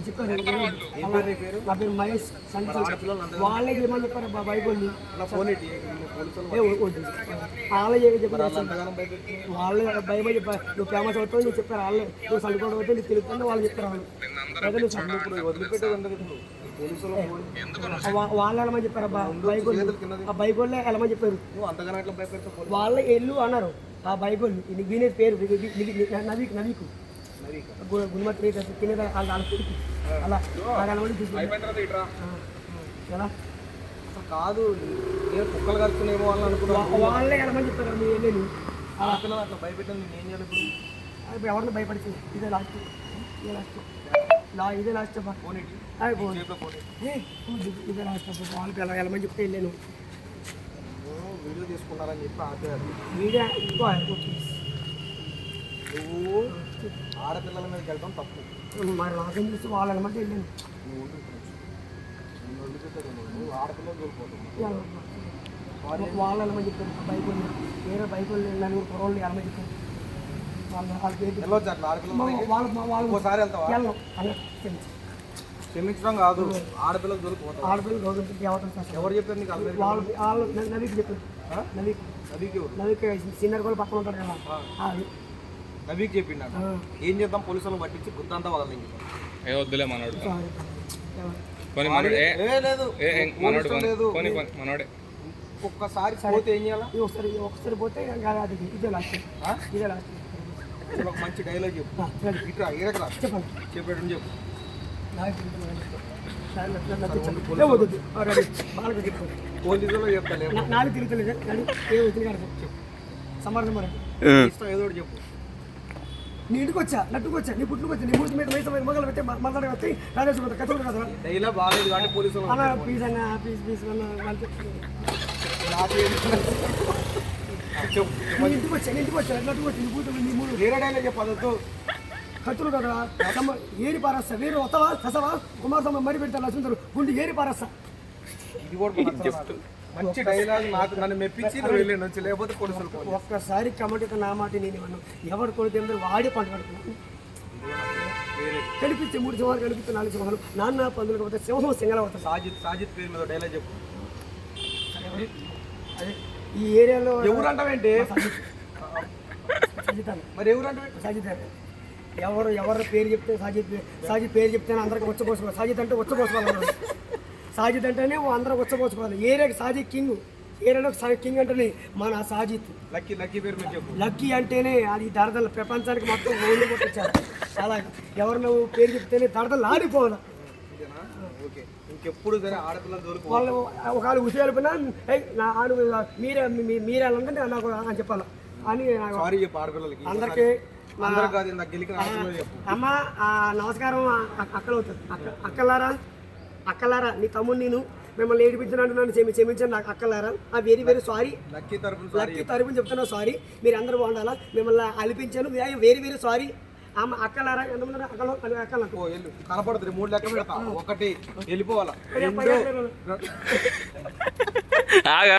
చెప్పారు నా పేరు మహేష్ ఏమని చెప్పారు బైబుల్ని వాళ్ళే చెప్పారు వాళ్ళు వాళ్ళే చెప్పారు నువ్వు ఫేమస్ అవుతావు నువ్వు చెప్పారు వాళ్ళే నువ్వు చదువుకోవడం అయితే నీకు తెలుస్తుందో వాళ్ళు చెప్పారు వాళ్ళు అయితే నువ్వు వాళ్ళు వెళ్ళమని చెప్పారు బా బైబుల్ చేతులు కింద ఆ బైబుల్లే చెప్పారు వాళ్ళే ఎల్లు అన్నారు ఆ బైబుల్ వినేది పేరు నవీకు నవీకు. మరి గుణమతి మీద తినేది వాళ్ళ వాళ్ళ కొడుకు. అలా ఆ, ఎలా? అసలు కాదు నేను కుక్కలు కలుస్తున్నాయేమో వాళ్ళని అనుకున్నాను. వాళ్ళే వెళ్ళమని చెప్పారు నువ్వు వెళ్ళేది ఆడపిల్లలు అట్లా భయపెట్టాను నేను ఏం చేయాలి ఇప్పుడు? ఎవరిని భయపడుతుంది ఇదే లాస్ట్ ఇదే లాస్ట్ లా ఇదే లాస్ట్ ఫోన్ ఇది- లాస్ట్ వాళ్ళకి ఎలా వెళ్ళమని చెప్తే వెళ్ళాను తీసుకుంటారని చెప్పి ఆపేయాలి మీడియా ఇంకో ఓకే. నువ్వు ఆడపిల్లల మీదకి వెళ్ళడం తప్పు. మరి నాకేం చూసి వాళ్ళు వెళ్ళమంటే వెళ్ళాను నువ్వు ఆడపిల్లలు కోల్పోతున్నావు. వాళ్ళు వెళ్ళమని చెప్పారు. బైబుల్ వేరే బైబుల్ నలుగురు కుర్రోళ్ళు వెళ్ళమని చెప్పారు. వాళ్ళు? వాళ్ళు మా- వాళ్ళు ఇంకోసారి వెళ్తావా? వెళ్ళను. క్షమించడం కాదు ఆడపిల్లలు దొరికిపోతావు ఆడపిల్లలు శాస్త్రం ఎవరు చెప్పారు నీకు అల్లరి వాళ్ళు వాళ్ళు నవీకి చెప్పారు? నవీకి. నవీకి ఎవరు? నవీకి సీనియర్ కూడా పక్కన ఉంటారు కదా. ఆ. అది నవీకి చెప్పిండ. ఏం చేద్దాం పోలీసులను పట్టించి గుద్దంతా వదలండి ఏ వద్దులే మనోడు? కొని మనోడు ఏ లేదు. మనోడు లేదు. కొని ఒక్కసారి పోతే ఏం చేయాలా? ఒకసారి ఒకసారి పోతే అది ఇదే లాస్ట్? ఇదే లాస్ట్ ఒక మంచి డైలాగ్ చెప్పు. ఇట్రా ఈరకరా చెప్పండి. చెప్పేటని చెప్పు. నాకు ఏ చెప్పు. నా- కానీ చెప్పు సమాధానం ఏదో చెప్పు ఇంటికి వచ్చా నట్టుకు వచ్చా నీ పుట్టుకు వచ్చా నీ మూతి మీద వయసు మీద మొగలు పెట్టి మాట్లాడే వచ్చి రాజేశ్వర కథలు కదా డైలాగ్ బాగాలేదు కానీ పోలీసులు అన్న ప్లీజ్ అన్న ప్లీజ్ ప్లీజ్ ఇంటికి వచ్చా నీ ఇంటికి వచ్చా నట్టుకు వచ్చి నీ పూత నీ మూడు వేరే డైలాగ్ చెప్పు అదొద్దు కత్తులు కదా ఏరి పారస్తా వేరు వస్తావా కసవా కుమారస్వామి మరి పెడతాను లక్ష్మీధరు గుండి ఏరి పారస్తా ఇది కూడా నచ్చలేదు. మంచి డైలాగ్ నాకు నన్ను మెప్పించి నువ్వు వెళ్ళి నుంచి లేకపోతే చేస్తారు. ఒక్కసారి కమటిక నా మాట నేను అన్నాను ఎవరు కొడితే వాడి పంట కడుతున్నాను కనిపిస్తే మూడు సింహాలు కనిపిస్తే నాలుగు సింహాలు. నాన్న పందులు కాకపోతే సింహం సింగల అవుతుంది. సాజిద్ సాజిద్ పేరు మీద డైలాగ్ చెప్పు. అదే ఈ ఏరియాలో ఎవరు అంటావేంటి మరి ఎవరు అంటావే సాజిద్ ఎవరు ఎవరి పేరు చెప్తే సాజిద్ సాజిద్ పేరు చెప్తే అందరికి వచ్చపోసుకోవాలి సాజిద్ అంటే వచ్చపోసుకోవాలి సాజిద్ అంటేనే అందరూ వచ్చపోసుకోవాలి ఏరియాకి సాజిద్ కింగ్ ఏరియాలో కింగ్ అంటేనే మన సాజిద్ లక్కీ లక్కీ పేరు లక్కీ అంటేనే అది దరదలు. ప్రపంచానికి మొత్తం ఓన్లు కొట్టించారు. అలా ఎవరు నువ్వు పేరు చెప్తేనే దరదలు ఆడిపోవాలి. ఇంకెప్పుడు సరే ఆడపిల్లలు వాళ్ళు ఒకవేళ నా ఆడు మీరే మీరే నాకు అని చెప్పాలి. అని సారీ చెప్పు ఆడపిల్లలకి. అందరికీ అమ్మ ఆ, నమస్కారం అక్కలు అవుతుంది అక్క అక్కలారా? అక్కలారా? నీ తమ్ముడు నేను. మిమ్మల్ని ఏడిపించినట్టు నన్ను క్షమి క్షమించాను నాకు అక్కలారా? ఆ వెరీ వెరీ సారీ. లక్కీ తరపున సారీ లక్కీ తరపున చెప్తున్నా సారీ. మీరు అందరూ బాగుండాలా? మిమ్మల్ని అలిపించాను. Very very sorry. అమ్మ అక్కలారా? ఎంతమంది? అక్కలు అక్కలు కనపడుతుంది మూడు లెక్క పెడతా. ఒకటి వెళ్ళిపోవాలా.